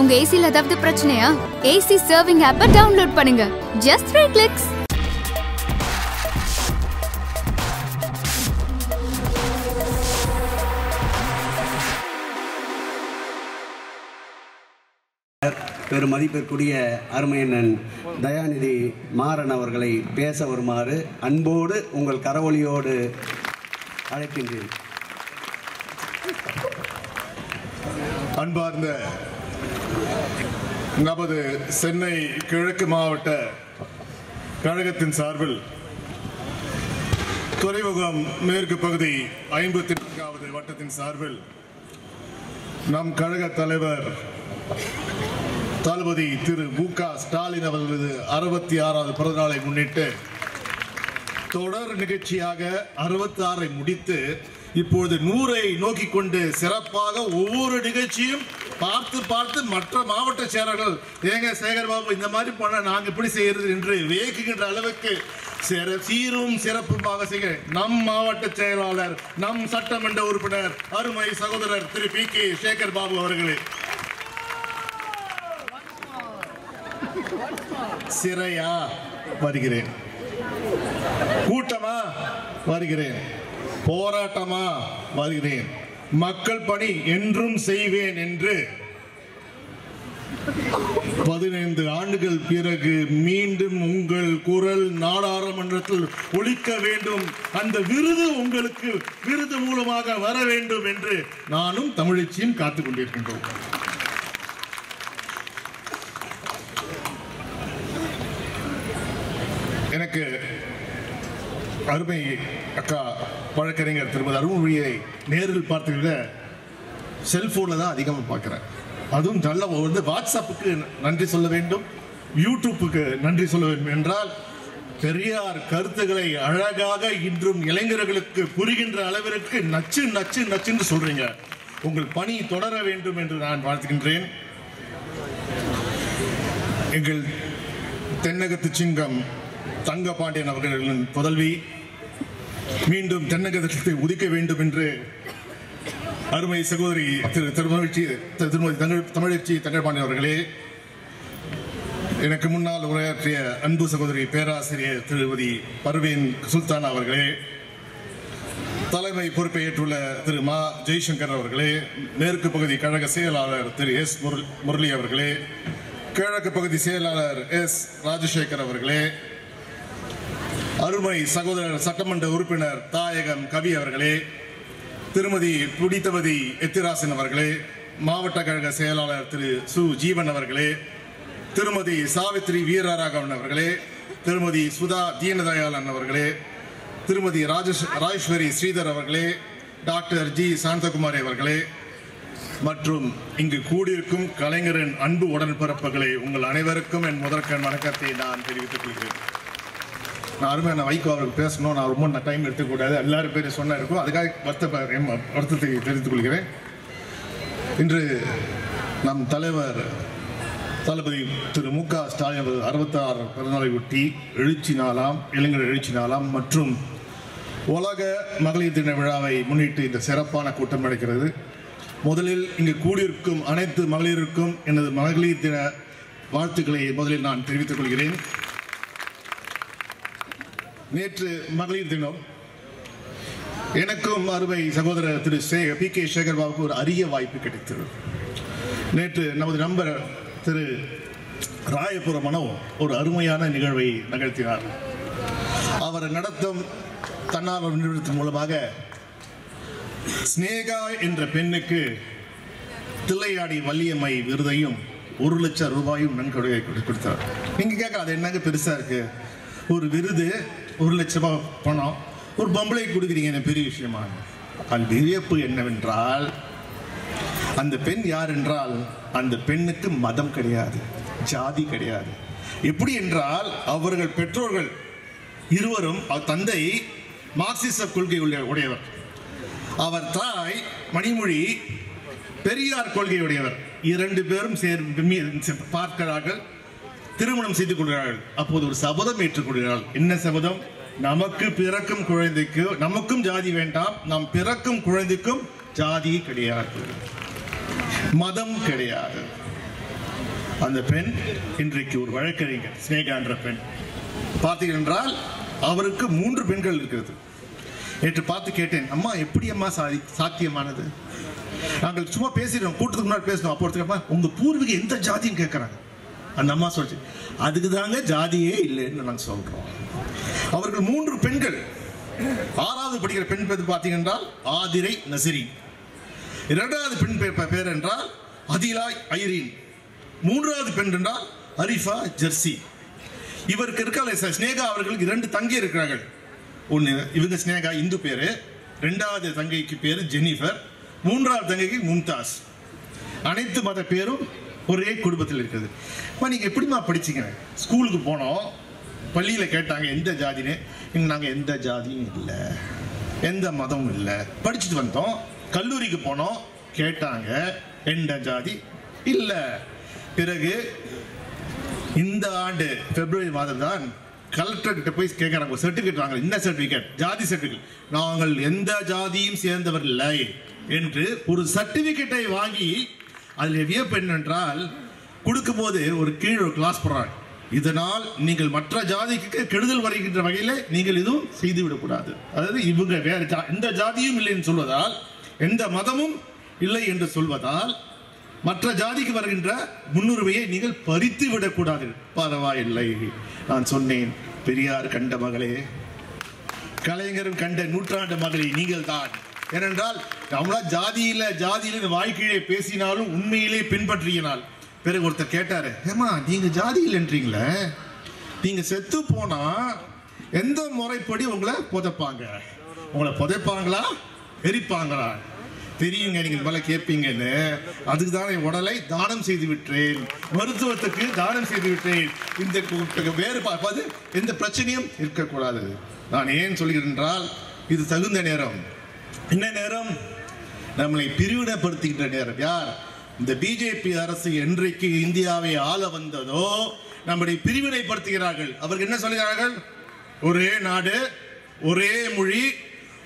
உங்க ஏசில ஏதாவது பிரச்சனையா? ஏசி சர்விங் ஆப்பை டவுன்லோட் பண்ணுங்க. ஜஸ்ட் த்ரீ கிளிக்ஸ் பெரும் மதிப்பிற்குரிய அருமையண்ணன் தயாநிதி மாறன் அவர்களை பேச வருமாறு அன்போடு உங்கள் கரவொலியோடு அழைக்கின்றேன். அன்பார்ந்த நமது சென்னை கிழக்கு மாவட்ட கழகத்தின் சார்பில் துறைமுகம் மேற்கு பகுதி ஐம்பத்தி நான்காவது வட்டத்தின் சார்பில் நம் கழக தலைவர் தளபதி திரு மு க ஸ்டாலின் அவர்களது அறுபத்தி ஆறாவது பிறந்தநாளை முன்னிட்டு தொடர் நிகழ்ச்சியாக அறுபத்தி ஆறை முடித்து இப்பொழுது நூறை நோக்கி கொண்டு சிறப்பாக ஒவ்வொரு நிகழ்ச்சியும் பார்த்து பார்த்து மற்ற மாவட்ட செயலர்கள் ஏங்க சேகர் பாபு இந்த மாதிரி பண்ண நாங்கள் எப்படி செய்யறது என்று வியக்குகின்ற அளவுக்கு சிற சீரும் சிறப்புமாக செய்ய நம் மாவட்ட செயலாளர் நம் சட்டமன்ற உறுப்பினர் அருமை சகோதரர் திரு பி கே சேகர் பாபு அவர்களே. சிறையா? வருகிறேன். கூட்டமா? வருகிறேன். போராட்டமா? வருகிறேன். மக்கள் பணி என்றும் செய்வேன் என்று பதினைந்து ஆண்டுகள் பிறகு மீண்டும் உங்கள் குரல் நாடாளுமன்றத்தில் ஒழிக்க வேண்டும். அந்த விருது உங்களுக்கு விருது மூலமாக வர வேண்டும் என்று நானும் தமிழச்சியும் காத்துக் கொண்டிருக்கின்றோம். எனக்கு அருமை அக்கா வழக்கறிஞர் திருமதி அருள்மொழியை நேரில் பார்த்ததை செல்போனில் தான் அதிகமாக பார்க்குறேன். அதுவும் நல்ல வந்து வாட்ஸ்அப்புக்கு நன்றி சொல்ல வேண்டும். யூடியூப்புக்கு நன்றி சொல்ல வேண்டும் என்றால் பெரியார் கருத்துக்களை அழகாக இன்றும் இளைஞர்களுக்கு புரிகின்ற அளவிற்கு நச்சு நச்சு நச்சுன்னு சொல்றீங்க. உங்கள் பணி தொடர வேண்டும் என்று நான் வாழ்த்துகின்றேன். எங்கள் தென்னகத்து சிங்கம் தங்கபாண்டியன் அவர்களின் புதல்வி மீண்டும் தென்னகத்தை உதிக்க வேண்டும் என்று அருமை சகோதரி திரு திருமகிழ்ச்சி திரு- திருமதி தங்கள் தமிழச்சி தங்கபாண்டியன் அவர்களே எனக்கு முன்னால் உரையாற்றிய அன்பு சகோதரி பேராசிரியர் திருமதி பர்வீன் சுல்தான் அவர்களே தலைமை பொறுப்பை ஏற்றுள்ள திரு மா ஜெய்சங்கர் அவர்களே மேற்கு பகுதி கழக செயலாளர் திரு எஸ் முரளி அவர்களே கிழக்கு பகுதி செயலாளர் எஸ் ராஜசேகர் அவர்களே அருமை சகோதரர் சட்டமன்ற உறுப்பினர் தாயகம் கவி அவர்களே திருமதி புடித்தவதி எத்திராசன் அவர்களே மாவட்ட கழக செயலாளர் திரு சு. ஜீவன் அவர்களே திருமதி சாவித்ரி வீரராகவன் அவர்களே திருமதி சுதா தீனதயாளன் அவர்களே திருமதி ராஜேஷ் ராஜேஸ்வரி ஸ்ரீதர் அவர்களே டாக்டர் ஜி. சாந்தகுமாரி அவர்களே மற்றும் இங்கு கூடியிருக்கும் கலைஞரின் அன்பு உடன்பிறப்புகளை உங்கள் அனைவருக்கும் என் முதற்கண் வணக்கத்தை நான் தெரிவித்துக் கொள்கிறேன். நான் அருமை நான் வைகோ அவருக்கு பேசணும். நான் ரொம்ப டைம் எடுத்துக்கூடாது. எல்லாரும் பேரும் சொன்ன இருக்கும். அதுக்காக வருத்த வருத்தத்தை தெரிவித்துக் கொள்கிறேன். இன்று நம் தலைவர் தளபதி திரு மு க ஸ்டாலின் அவர்கள் அறுபத்தாறு பிறந்தநாளை ஒட்டி எழுச்சி நாளாம் இளைஞர் எழுச்சி நாளாம் மற்றும் உலக மகளிர் தின விழாவை முன்னிட்டு இந்த சிறப்பான கூட்டம் நடக்கிறது. முதலில் இங்கு கூடியிருக்கும் அனைத்து மகளிருக்கும் எனது மகளிர் தின வாழ்த்துக்களை முதலில் நான் தெரிவித்துக் கொள்கிறேன். நேற்று மகளிர் தினம். எனக்கும் அருமை சகோதரர் திரு பி கே சேகர்பாபுக்கு ஒரு அரிய வாய்ப்பு கிடைத்தது. நேற்று நமது நண்பர் திரு ராயபுர மனோ ஒரு அருமையான நிகழ்வை நிகழ்த்தினார். அவர் நடத்தும் தன்னார்வ நிறுவனத்தின் மூலமாக ஸ்னேகா என்ற பெண்ணுக்கு தில்லையாடி வள்ளியம்மை விருதையும் ஒரு லட்சம் ரூபாயும் நன்கொடையை கொடுத்தார். நீங்க கேட்க அது என்னங்க பெருசா இருக்கு? ஒரு விருது ஒரு லட்சம் ரூபாய் பணம். ஒரு பொம்பளை கொடுக்குறீங்க என்ன பெரிய விஷயமா? அந்த வியப்பு என்னவென்றால் அந்த பெண் யார் என்றால் அந்த பெண்ணுக்கு மதம் கிடையாது ஜாதி கிடையாது. எப்படி என்றால் அவர்கள் பெற்றோர்கள் இருவரும் அவர் தந்தை மார்க்சிச கொள்கை உள்ள- உடையவர். அவர் தாய் மணிமொழி பெரியார் கொள்கையுடையவர் இரண்டு பேரும் சேர் பார்க்கிறார்கள் திருமணம் செய்து கொள்கிறார்கள். அப்போது ஒரு சபதம் ஏற்றுக்கொள்கிறார்கள். என்ன சபதம்? நமக்கு பிறக்கும் குழந்தைக்கு நமக்கும் ஜாதி வேண்டாம். நாம் பிறக்கும் குழந்தைக்கும் ஜாதி கிடையாது. மதம் கிடையாது. அந்த பெண் இன்றைக்கு ஒரு வழக்கறிஞர் ஸ்னேகா என்ற பெண். பார்த்தீர்கள் என்றால் அவருக்கு மூன்று பெண்கள் இருக்கிறது. நேற்று பார்த்து கேட்டேன் அம்மா எப்படி அம்மா சாதி சாத்தியமானது? நாங்கள் சும்மா பேசிடுறோம் கூட்டத்துக்கு முன்னாடி பேசணும் அப்போ ஒருத்தர் அம்மா உங்க பூர்வீகம் எந்த ஜாதியும் கேட்குறாங்க? அந்த அம்மா சொல்லிச்சு அதுக்கு தாங்க ஜாதியே இல்லைன்னு நாங்கள் சொல்றோம். அவர்கள் மூன்று பெண்கள். ஆறாவது படிக்கிற பெண் பேர் பார்த்தீங்கன்றால் ஆதிரை நசிரி. இரண்டாவது பெண் பேர் என்றால் அதிலாய் ஐரீன். மூன்றாவது பெண் என்றால் அரிஃபா ஜெர்சி. இவருக்கு இருக்கால ஸ்னேகா அவர்களுக்கு இரண்டு தங்கை இருக்கிறார்கள். ஒன்று இவங்க ஸ்னேகா இந்து பேரு. ரெண்டாவது தங்கைக்கு பேர் ஜெனிஃபர். மூன்றாவது தங்கைக்கு மும்தாஸ். அனைத்து மத பேரும் ஒரே குடும்பத்தில் இருக்குது இப்போ நீங்கள் எப்படிம்மா படிச்சிங்க? ஸ்கூலுக்கு போனோம். பள்ளியில் கேட்டாங்க எந்த ஜாதின்னு? நாங்கள் எந்த ஜாதியும் இல்லை. எந்த மதமும் இல்லை. படிச்சுட்டு வந்தோம். கல்லூரிக்கு போனோம். கேட்டாங்க எந்த ஜாதி? இல்லை. பிறகு இந்த ஆண்டு பிப்ரவரி மாதம் தான் கலெக்டர் கிட்ட போய் கேட்குறாங்க சர்டிஃபிகேட் சர்டிபிகேட் வாங்க என்ன ஜாதி சர்டிஃபிகேட் நாங்கள் எந்த ஜாதியும் சேர்ந்தவர் இல்லை என்று ஒரு சர்டிஃபிகேட்டை வாங்கி அதில் வியப்பு என்னென்றால் கொடுக்கும்போது ஒரு கீழ் ஒரு கிளாஸ் போடுறாங்க. இதனால் நீங்கள் மற்ற ஜாதிக்கு கெடுதல் வருகின்ற வகையில் நீங்கள் இதுவும் செய்து விடக்கூடாது அதாவது இவங்க வேற ஜா எந்த ஜாதியும் இல்லை என்று சொல்வதால் எந்த மதமும் இல்லை என்று சொல்வதால் மற்ற ஜாதிக்கு வருகின்ற முன்னுரிமையை நீங்கள் பறித்து விடக்கூடாது. பரவாயில்லை நான் சொன்னேன் பெரியார் கண்ட மகளே கலைஞரும் கண்ட நூற்றாண்டு மகளே நீங்கள் தான் ஏனென்றால் நம்மளா ஜாதியில ஜாதியில வாழ்க்கையிலே பேசினாலும் உண்மையிலே பின்பற்றியினால் பிறகு ஒருத்தர் கேட்டாரு ஏமா நீங்க இல்லைன்றீங்களே? நீங்க செத்து போனா எந்த முறைப்படி உங்களை புதைப்பாங்க? உங்களை புதைப்பாங்களா? எரிப்பாங்களா? தெரியுங்க நீங்க இது கேட்பீங்கன்னு. அதுக்கு தான் என் உடலை தானம் செய்து விட்டேன். மருத்துவத்துக்கு தானம் செய்து விட்டேன். இந்த வேறு பார்ப்பது எந்த பிரச்சனையும் இருக்கக்கூடாது. நான் ஏன் சொல்கிறேன் என்றால் இது தகுந்த நேரம். என்ன நேரம்? நம்மளை பிரிவினைப்படுத்துகின்ற நேரம். யார்? இந்த பிஜேபி அரசு என்றைக்கு இந்தியாவை ஆள வந்ததோ நம்முடைய பிரிவினைப்படுத்துகிறார்கள். அவர்கள் என்ன சொல்கிறார்கள்? ஒரே நாடு ஒரே மொழி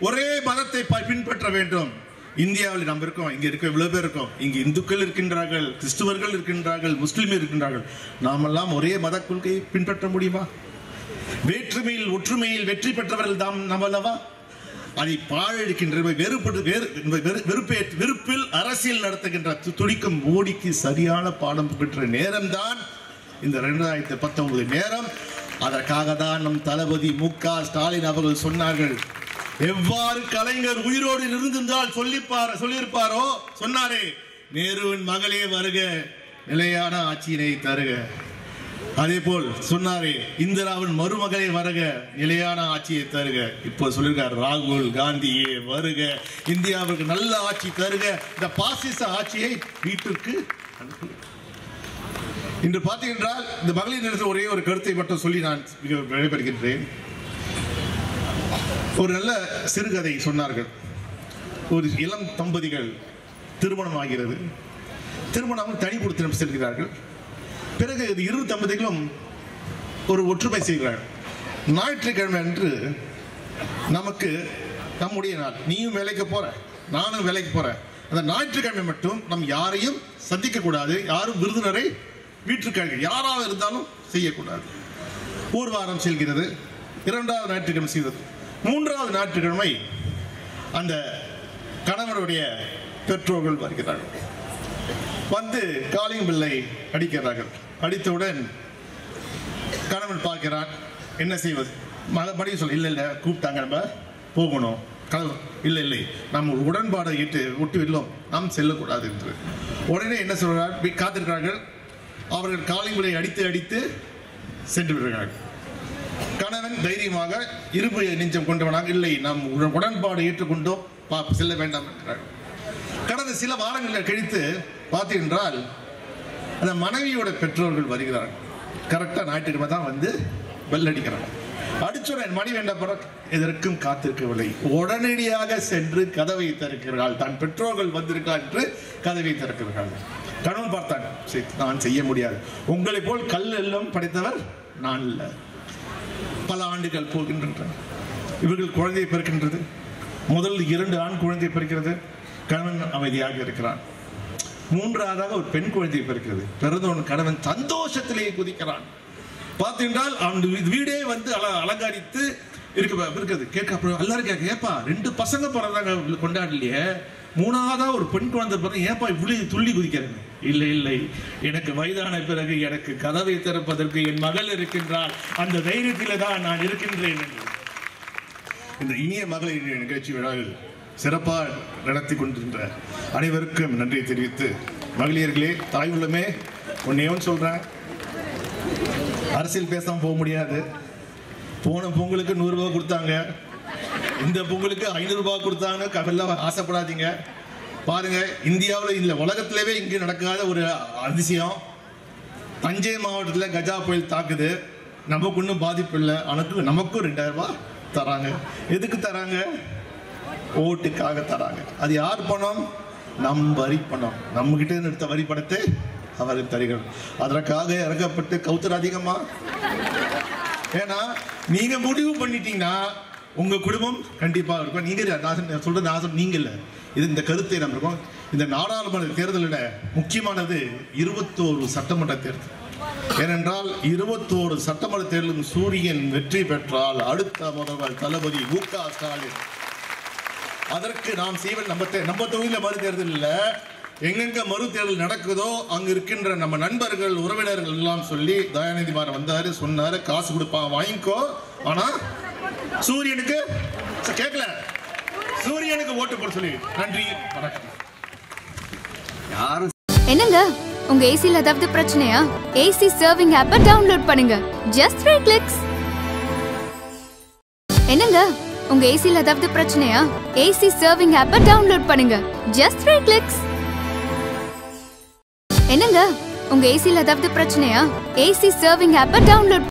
ஒரே மதத்தை ப- பின்பற்ற வேண்டும். இந்தியாவில் நம்ம இருக்கோம் இங்க இருக்க இவ்வளவு பேர் இருக்கோம். இங்க இந்துக்கள் இருக்கின்றார்கள் கிறிஸ்துவர்கள் இருக்கின்றார்கள் முஸ்லீம் இருக்கின்றார்கள். நாமெல்லாம் ஒரே மத கொள்கையை பின்பற்ற முடியுமா? வேற்றுமையில் ஒற்றுமையில் வெற்றி பெற்றவர்கள் தாம் நம்மளவா அதை பாழடிக்கின்ற வெறுப்பு வேறு வெறு- வெறுப்பே வெறுப்பில் அரசியல் நடத்துகின்ற து- துடிக்கும் மோடிக்கு சரியான பாடம் பெற்ற நேரம்தான் இந்த ரெண்டாயிரத்தி பத்தொன்பது நேரம். அதற்காக தான் நம் தளபதி மு க ஸ்டாலின் அவர்கள் சொன்னார்கள். எவ்வாறு கலைஞர் உயிரோடு இருந்திருந்தால் சொல்லிப்பார் சொல்லியிருப்பாரோ? சொன்னாரே நேருவின் மகளே வருக நிலையான ஆட்சியினை தருக. அதே போல் சொன்னாரே இந்திராவின் மருமகளை வருக நிலையான ஆட்சியை தருக. இப்போ சொல்லியிருக்கார் ராகுல் காந்தியே வருக இந்தியாவுக்கு நல்ல ஆட்சி தருக. இந்த பாசிச ஆட்சியை வீட்டிற்கு இன்று பார்த்தீங்கன்றால் இந்த மகளிர் நேரத்தில் ஒரே ஒரு கருத்தை மட்டும் சொல்லி நான் மிக விடைபெறுகின்றேன். ஒரு நல்ல சிறுகதை சொன்னார்கள். ஒரு இளம் தம்பதிகள் திருமணம் ஆகிறது திருமணம் தனி செல்கிறார்கள். பிறகு இது இரு தம்பதிகளும் ஒரு ஒற்றுமை செய்கிறார்கள் ஞாயிற்றுக்கிழமை அன்று நமக்கு நம்முடைய நாள். நீயும் வேலைக்கு போற நானும் வேலைக்கு போறேன் அந்த ஞாயிற்றுக்கிழமை மட்டும் நம் யாரையும் சந்திக்க கூடாது யாரும் விருந்தினரை வீட்டிற்காக யாராக இருந்தாலும் செய்யக்கூடாது. ஒரு வாரம் செல்கிறது இரண்டாவது ஞாயிற்றுக்கிழமை செய்கிறது மூன்றாவது ஞாயிற்றுக்கிழமை அந்த கணவருடைய பெற்றோர்கள் வருகிறார்கள். வந்து காலிங் பில்லை அடிக்கிறார்கள். படித்தவுடன் கணவன் பார்க்கிறான் என்ன செய்வது? மக மனைவி சொல்ல இல்லை இல்லை கூப்பிட்டாங்க நம்ம போகணும். கதவு இல்லை இல்லை நம்ம உடன்பாடை இட்டு விட்டு விடலாம். நாம் செல்லக்கூடாது என்று. உடனே என்ன சொல்கிறார் காத்திருக்கிறார்கள். அவர்கள் காலிங்களை அடித்து அடித்து சென்று விடுகிறார்கள். கணவன் தைரியமாக இரும்பு நெஞ்சம் கொண்டவனாக இல்லை நாம் உடன்பாடு ஏற்றுக்கொண்டோம். பா செல்ல வேண்டாம் என்கிறார்கள் கடந்த சில வாரங்களில் கழித்து பார்த்தீங்கன்றால் அந்த மனைவியோட பெற்றோர்கள் வருகிறார்கள். கரெக்டாக ஞாயிற்றுக்கிழமை தான் வந்து வெள்ளடிக்கிறாங்க அடிக்கிறாங்க. அடிச்சோட என் மனைவி என்ன பண்ண எதற்கும் காத்திருக்கவில்லை. உடனடியாக சென்று கதவை திறக்கிறாள். தன் பெற்றோர்கள் வந்திருக்கிறார் என்று கதவை திறக்கிறார்கள் கணவன் பார்த்தாங்க சரி நான் செய்ய முடியாது. உங்களைப் போல் கல் எல்லாம் படைத்தவர் நான் இல்லை பல ஆண்டுகள் போகின்றன. இவர்கள் குழந்தையை பிறக்கின்றது. முதல் இரண்டு ஆண் குழந்தை பிறக்கிறது. கணவன் அமைதியாக இருக்கிறான். மூன்றாவதாக ஒரு பெண் குழந்தை பிறக்கிறது. பிறந்தவன் கணவன் சந்தோஷத்திலேயே குதிக்கிறான். பார்த்தீங்கன்றால் அவன் வீடே வந்து அல அலங்காரித்து இருக்க இருக்குது கேட்க அப்புறம் எல்லாரும் கேட்க ஏப்பா ரெண்டு பசங்க பிறந்தாங்க கொண்டாடலையே. மூணாவதா ஒரு பெண் குழந்தை பிறந்த ஏப்பா இவ்வளவு துள்ளி குதிக்கிறேன் இல்லை இல்லை. எனக்கு வயதான பிறகு எனக்கு கதவை திறப்பதற்கு என் மகள் இருக்கின்றால் அந்த தைரியத்தில் தான் நான் இருக்கின்றேன். என்று. இந்த இனிய மகளிர் நிகழ்ச்சி விழாவில் சிறப்பாக நடத்தி கொண்டிருக்கின்ற அனைவருக்கும் நன்றி தெரிவித்து மகளிர்களே தாய் உள்ளமே ஒன்னேவும் சொல்கிறேன் அரசியல் பேசாமல் போக முடியாது. போன பொங்கலுக்கு நூறுரூவா கொடுத்தாங்க. இந்த பொங்கலுக்கு ஐநூறுரூபா கொடுத்தாங்க கவலை ஆசைப்படாதீங்க. பாருங்க இந்தியாவில் இல்லை உலகத்திலவே இங்கே நடக்காத ஒரு அதிசயம். தஞ்சை மாவட்டத்தில் கஜா புயல் தாக்குது. நமக்கு ஒன்றும் பாதிப்பு இல்லை. ஆனால் நமக்கும் ரெண்டாயிரம் ரூபாய் தராங்க. எதுக்கு தராங்க? ஓட்டுக்காக தராங்க. அது யார் பணம்? நம் வரி பணம். நம்ம கிட்ட எடுத்த வரி பணத்தை அவருக்கு தருகிறோம் அதற்காக இறக்கப்பட்டு கவுத்தர் அதிகமா? ஏன்னா நீங்க முடிவு பண்ணிட்டீங்கன்னா உங்க குடும்பம் கண்டிப்பா இருக்கும். நீங்க நான் சொன்ன- சொல்றது நான் நீங்க இல்ல. இது இந்த கருத்தை நம்ம இருக்கோம். இந்த நாடாளுமன்ற தேர்தலில் முக்கியமானது இருபத்தோரு சட்டமன்ற தேர்தல். ஏனென்றால் இருபத்தோரு சட்டமன்ற தேர்தலும் சூரியன் வெற்றி பெற்றால் அடுத்த முதல்வர் தளபதி மு க ஸ்டாலின் அதற்கு நாம் செய்வது நம்ம தே- நம்ம தொகுதியில் மறு தேர்தல் இல்ல எங்கெங்க மறு தேர்தல் நடக்குதோ அங்க இருக்கின்ற நம்ம நண்பர்கள் உறவினர்கள் எல்லாம் சொல்லி தயாநிதி மாறன் வந்தாரு சொன்னாரு காசு கொடுப்பா வாங்கிக்கோ. ஆனா சூரியனுக்கு கேட்கல சூரியனுக்கு ஓட்டு போட சொல்லி நன்றி வணக்கம். யாரும் என்னங்க? உங்க ஏசில ஏதாவது பிரச்சனையா? ஏசி சர்விங் ஆப்பை டவுன்லோட் பண்ணுங்க. ஜஸ்ட் த்ரீ கிளிக்ஸ் என்னங்க? உங்க ஏசில ஏதாவது பிரச்சனையா? ஏசி சர்விங் ஆப்ப டவுன்லோட் பண்ணுங்க. ஜஸ்ட் த்ரீ கிளிக்ஸ் என்னங்க? உங்க ஏசில ஏதாவது பிரச்சனையா? ஏசி சர்விங் ஆப்ப டவுன்லோட்